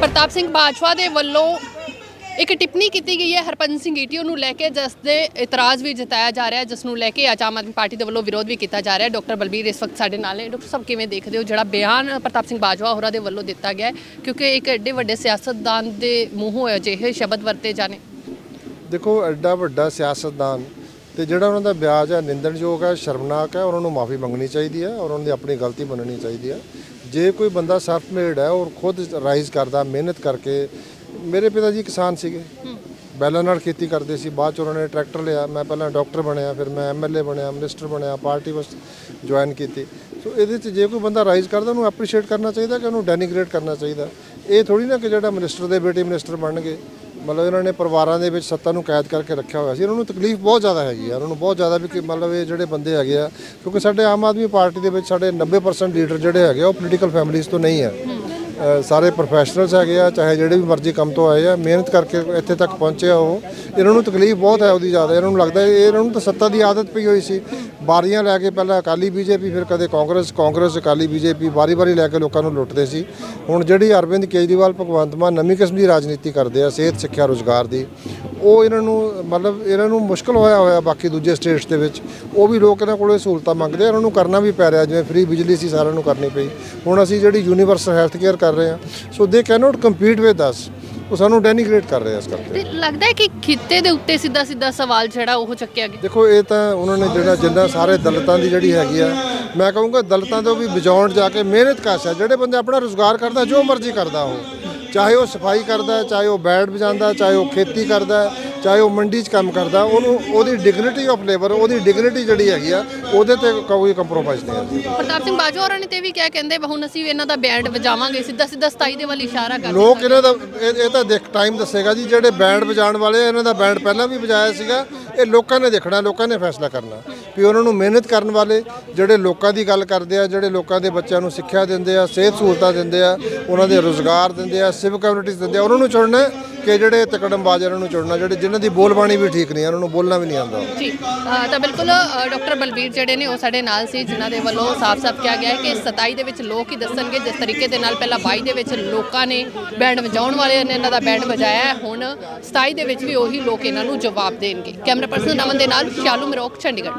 ਪ੍ਰਤਾਪ ਸਿੰਘ ਬਾਜਵਾ ਦੇ ਵੱਲੋਂ ਇੱਕ ਟਿੱਪਣੀ ਕੀਤੀ ਗਈ ਹੈ ਹਰਪੰਜ ਸਿੰਘ ਈਟੀਓ ਨੂੰ ਲੈ ਕੇ, ਜਿਸ ਦੇ ਇਤਰਾਜ਼ ਵੀ ਜਤਾਇਆ ਜਾ ਰਿਹਾ, ਜਿਸ ਨੂੰ ਲੈ ਕੇ ਆਮ ਆਦਮੀ ਪਾਰਟੀ ਦੇ ਵੱਲੋਂ ਵਿਰੋਧ ਵੀ ਕੀਤਾ ਜਾ ਰਿਹਾ। ਡਾਕਟਰ ਬਲਬੀਰ ਇਸ ਵਕਤ ਸਾਡੇ ਨਾਲ ਨੇ। ਡਾਕਟਰ ਸਾਹਿਬ, ਕਿਵੇਂ ਦੇਖਦੇ ਹੋ ਜਿਹੜਾ ਬਿਆਨ ਪ੍ਰਤਾਪ ਸਿੰਘ ਬਾਜਵਾ ਹੋਰਾਂ ਦੇ ਵੱਲੋਂ ਦਿੱਤਾ ਗਿਆ ਕਿਉਂਕਿ ਇੱਕ ਐਡੇ ਵੱਡੇ ਸਿਆਸਤਦਾਨ ਦੇ ਮੂੰਹੋਂ ਅਜਿਹੇ ਸ਼ਬਦ ਵਰਤੇ ਜਾਣੇ। ਦੇਖੋ ਐਡਾ ਵੱਡਾ ਸਿਆਸਤਦਾਨ ਤੇ ਜਿਹੜਾ ਉਹਨਾਂ ਦਾ ਵਿਆਜ ਹੈ, ਨਿੰਦਣਯੋਗ ਹੈ, ਸ਼ਰਮਨਾਕ ਹੈ, ਉਹਨਾਂ ਨੂੰ ਮਾਫੀ ਮੰਗਣੀ ਚਾਹੀਦੀ ਹੈ ਔਰ ਉਹਨਾਂ ਦੀ ਆਪਣੀ ਗਲਤੀ ਮੰਨਣੀ ਚਾਹੀਦੀ ਹੈ। ਜੇ ਕੋਈ ਬੰਦਾ ਸੈਲਫ ਮੇਡ ਹੈ ਔਰ ਖੁਦ ਰਾਈਜ਼ ਕਰਦਾ, ਮਿਹਨਤ ਕਰਕੇ, ਮੇਰੇ ਪਿਤਾ ਜੀ ਕਿਸਾਨ ਸੀਗੇ। ਬੈਲਾਂ ਨਾਲ ਖੇਤੀ ਕਰਦੇ ਸੀ, ਬਾਅਦ ਚ ਉਹਨਾਂ ਨੇ ਟਰੈਕਟਰ ਲਿਆ। ਮੈਂ ਪਹਿਲਾਂ ਡਾਕਟਰ ਬਣਿਆ, ਫਿਰ ਮੈਂ ਐਮਐਲਏ ਬਣਿਆ, ਮਿਨਿਸਟਰ ਬਣਿਆ, ਪਾਰਟੀ ਵਿੱਚ ਜੁਆਇਨ ਕੀਤੀ। ਸੋ ਇਹਦੇ ਚ ਜੇ ਕੋਈ ਬੰਦਾ ਰਾਈਜ਼ ਕਰਦਾ, ਉਹਨੂੰ ਐਪਰੀਸ਼ੀਏਟ ਕਰਨਾ ਚਾਹੀਦਾ ਕਿ ਉਹਨੂੰ ਡੈਨੀਗ੍ਰੇਟ ਕਰਨਾ ਚਾਹੀਦਾ। ਇਹ ਥੋੜੀ ਨਾ ਕਿ ਜਿਹੜਾ ਮਿਨਿਸਟਰ ਦੇ ਬੇਟੇ ਮਿਨਿਸਟਰ ਬਣਨਗੇ। ਮਤਲਬ ਇਹਨਾਂ ਨੇ ਪਰਿਵਾਰਾਂ ਦੇ ਵਿੱਚ ਸੱਤਾ ਨੂੰ ਕੈਦ ਕਰਕੇ ਰੱਖਿਆ ਹੋਇਆ ਸੀ। ਇਹਨਾਂ ਨੂੰ ਤਕਲੀਫ ਬਹੁਤ ਜ਼ਿਆਦਾ ਹੈਗੀ ਆ। ਉਹਨਾਂ ਨੂੰ ਬਹੁਤ ਜ਼ਿਆਦਾ ਵੀ ਕਿ ਮਤਲਬ ਇਹ ਜਿਹੜੇ ਬੰਦੇ ਹੈਗੇ ਆ, ਕਿਉਂਕਿ ਸਾਡੇ ਆਮ ਆਦਮੀ ਪਾਰਟੀ ਦੇ ਵਿੱਚ ਸਾਡੇ 90% ਲੀਡਰ ਜਿਹੜੇ ਹੈਗੇ ਆ, ਉਹ ਪੋਲੀਟੀਕਲ ਫੈਮਿਲੀਜ਼ ਤੋਂ ਨਹੀਂ ਆ। ਸਾਰੇ ਪ੍ਰੋਫੈਸ਼ਨਲਸ ਹੈਗੇ ਆ, ਚਾਹੇ ਜਿਹੜੇ ਵੀ ਮਰਜ਼ੀ ਕੰਮ ਤੋਂ ਆਏ ਆ, ਮਿਹਨਤ ਕਰਕੇ ਇੱਥੇ ਤੱਕ ਪਹੁੰਚੇ ਆ ਉਹ। ਇਹਨਾਂ ਨੂੰ ਤਕਲੀਫ ਬਹੁਤ ਹੈ ਉਹਦੀ ਜ਼ਿਆਦਾ। ਇਹਨਾਂ ਨੂੰ ਲੱਗਦਾ ਇਹਨਾਂ ਨੂੰ ਤਾਂ ਸੱਤਾ ਦੀ ਆਦਤ ਪਈ ਹੋਈ ਸੀ। ਬਾਰੀਆਂ ਲੈ ਕੇ ਪਹਿਲਾਂ ਅਕਾਲੀ ਬੀਜੇਪੀ, ਫਿਰ ਕਦੇ ਕਾਂਗਰਸ ਕਾਂਗਰਸ, ਅਕਾਲੀ ਬੀਜੇਪੀ ਵਾਰੀ-ਵਾਰੀ ਲੈ ਕੇ ਲੋਕਾਂ ਨੂੰ ਲੁੱਟਦੇ ਸੀ। ਹੁਣ ਜਿਹੜੀ ਅਰਵਿੰਦ ਕੇਜਰੀਵਾਲ, ਭਗਵੰਤ ਮਾਨ ਨਵੀਂ ਕਿਸਮ ਦੀ ਰਾਜਨੀਤੀ ਕਰਦੇ ਆ, ਸਿਹਤ, ਸਿੱਖਿਆ, ਰੋਜ਼ਗਾਰ ਦੀ, ਉਹ ਇਹਨਾਂ ਨੂੰ ਮਤਲਬ ਇਹਨਾਂ ਨੂੰ ਮੁਸ਼ਕਲ ਹੋਇਆ ਹੋਇਆ ਬਾਕੀ ਦੂਜੇ ਸਟੇਟਸ ਦੇ ਵਿੱਚ। ਉਹ ਵੀ ਲੋਕ ਇਹਨਾਂ ਕੋਲੋਂ ਸਹੂਲਤਾਂ ਮੰਗਦੇ ਆ, ਉਹਨਾਂ ਨੂੰ ਕਰਨਾ ਵੀ ਪੈ ਰਿਹਾ, ਜਿਵੇਂ ਫ੍ਰੀ ਬਿਜਲੀ ਸੀ ਸਾਰਿਆਂ ਨੂੰ ਕਰਨੀ ਪਈ। ਹੁਣ ਅਸੀਂ ਜਿਹੜੀ ਯੂਨੀਵਰਸਲ ਹੈਲਥ ਕੇਅਰ ਕਰ ਰਹੇ ਹਾਂ ਸੋ ਦੇ ਕੈਨੋਟ ਕੰਪੀਟ ਵਿਦ ਅਸ ਉਹ ਸਾਨੂੰ ਡੈਨੀਗ੍ਰੇਟ ਕਰ ਰਹੇ ਇਸ ਕਰਕੇ। ਤੇ ਲੱਗਦਾ ਹੈ ਕਿ ਖਿੱਤੇ ਦੇ ਉੱਤੇ ਸਿੱਧਾ ਸਿੱਧਾ ਸਵਾਲ ਜਿਹੜਾ ਉਹ ਚੱਕਿਆ ਗਿਆ। ਦੇਖੋ ਇਹ ਤਾਂ ਉਹਨਾਂ ਨੇ ਜਿਹੜਾ ਜਿੰਨਾ ਸਾਰੇ ਦਲਿਤਾਂ ਦੀ ਜਿਹੜੀ ਹੈਗੀ ਆ ਮੈਂ ਕਹੂੰਗਾ ਦਲਿਤਾਂ ਤੋਂ ਵੀ ਬਚਾਉਣ ਜਾ ਕੇ ਮਿਹਨਤ ਕਾਸ਼ ਜਿਹੜੇ ਬੰਦੇ ਆਪਣਾ ਰੋਜ਼ਗਾਰ ਕਰਦਾ ਜੋ ਮਰਜ਼ੀ ਕਰਦਾ ਉਹ। ਚਾਹੇ ਉਹ ਸਫ਼ਾਈ ਕਰਦਾ ਚਾਹੇ ਉਹ ਬੈਠ ਵਜਾਉਂਦਾ ਚਾਹੇ ਉਹ ਖੇਤੀ ਕਰਦਾ ਚਾਹੇ ਉਹ ਮੰਡੀ 'ਚ ਕੰਮ ਕਰਦਾ ਉਹਨੂੰ ਉਹਦੀ ਡਿਗਨਿਟੀ ਆਫ ਲੇਬਰ ਉਹਦੀ ਡਿਗਨਿਟੀ ਜਿਹੜੀ ਹੈਗੀ ਆ ਉਹਦੇ ਤੇ ਕੋਈ ਕੰਪਰੋਮਾਈਜ਼ ਨਹੀਂ ਹੈ ਪ੍ਰਤਾਪ ਸਿੰਘ ਬਾਜਵਾ ਹੋਰਾਂ ਨੇ ਤੇ ਵੀ ਕਿਹਾ ਕਹਿੰਦੇ ਹੁਣ ਅਸੀਂ ਇਹਨਾਂ ਦਾ ਬੈਂਡ ਵਜਾਵਾਂਗੇ ਸਿੱਧਾ ਸਿੱਧਾ 27 ਦੇ ਵੱਲ ਇਸ਼ਾਰਾ ਕਰ ਲੋਕ ਇਹਨਾਂ ਦਾ ਇਹ ਇਹ ਤਾਂ ਦੇਖ ਟਾਈਮ ਦੱਸੇਗਾ ਜੀ ਜਿਹੜੇ ਬੈਂਡ ਵਜਾਉਣ ਵਾਲੇ ਇਹਨਾਂ ਦਾ ਬੈਂਡ ਪਹਿਲਾਂ ਵੀ ਵਜਾਇਆ ਸੀਗਾ ਇਹ ਲੋਕਾਂ ਨੇ ਦੇਖਣਾ ਲੋਕਾਂ ਨੇ ਫੈਸਲਾ ਕਰਨਾ। ਵੀ ਉਹਨਾਂ ਨੂੰ ਮਿਹਨਤ ਕਰਨ ਵਾਲੇ ਜਿਹੜੇ ਲੋਕਾਂ ਦੀ ਗੱਲ ਕਰਦੇ ਆ ਜਿਹੜੇ ਲੋਕਾਂ ਦੇ ਬੱਚਿਆਂ ਨੂੰ ਸਿੱਖਿਆ ਦਿੰਦੇ ਆ ਸਿਹਤ ਸਹੂਲਤਾਂ ਦਿੰਦੇ ਆ ਉਹਨਾਂ ਦੇ ਰੋਜ਼ਗਾਰ ਦਿੰਦੇ ਆ ਸਿਵ ਕਮਿਊਨਿਟੀਜ਼ ਦਿੰਦੇ ਆ ਉਹਨਾਂ ਨੂੰ ਚੁਣਨਾ ਕਿ ਜਿਹੜੇ ਤਕੜਮਬਾਜ਼ ਇਹਨਾਂ ਨੂੰ ਚੁਣਨਾ ਜਿਹੜੇ ਜਿਨ੍ਹਾਂ ਦੀ ਬੋਲਬਾਣੀ ਵੀ ਠੀਕ ਨਹੀਂ ਆ, ਨੂੰ ਬੋਲਣਾ ਵੀ ਨਹੀਂ ਆਉਂਦਾ। ਜੀ ਅ, ਤਾਂ ਬਿਲਕੁਲ ਡਾਕਟਰ ਬਲਬੀਰ ਜਿਹੜੇ ਨੇ ਉਹ ਸਾਡੇ ਨਾਲ ਸੀ ਜਿਨ੍ਹਾਂ ਦੇ ਵੱਲੋਂ ਸਾਫ਼-ਸਾਫ਼ ਕਿਹਾ ਗਿਆ ਹੈ ਕਿ 27 ਦੇ ਵਿੱਚ ਲੋਕ ਹੀ ਦੱਸਣਗੇ ਜਿਸ ਤਰੀਕੇ ਦੇ ਨਾਲ ਪਹਿਲਾਂ 22 ਦੇ ਵਿੱਚ ਲੋਕਾਂ ਨੇ ਬੈਂਡ ਵਜਾਉਣ ਵਾਲਿਆਂ ਨੇ ਇਹਨਾਂ ਦਾ ਬੈਂਡ ਵਜਾਇਆ ਹੈ ਹੁਣ 27 ਦੇ ਵਿੱਚ ਵੀ ਉਹੀ ਲੋਕ ਇਹਨਾਂ ਨੂੰ ਜਵਾਬ ਦੇਣਗੇ। ਕੈਮਰਾ ਪਰਸਨ ਨਮਨ ਦੇ ਨਾਲ ਸ਼ਾਲੂ ਮਰੋਕ ਚੰਡੀਗੜ੍ਹ।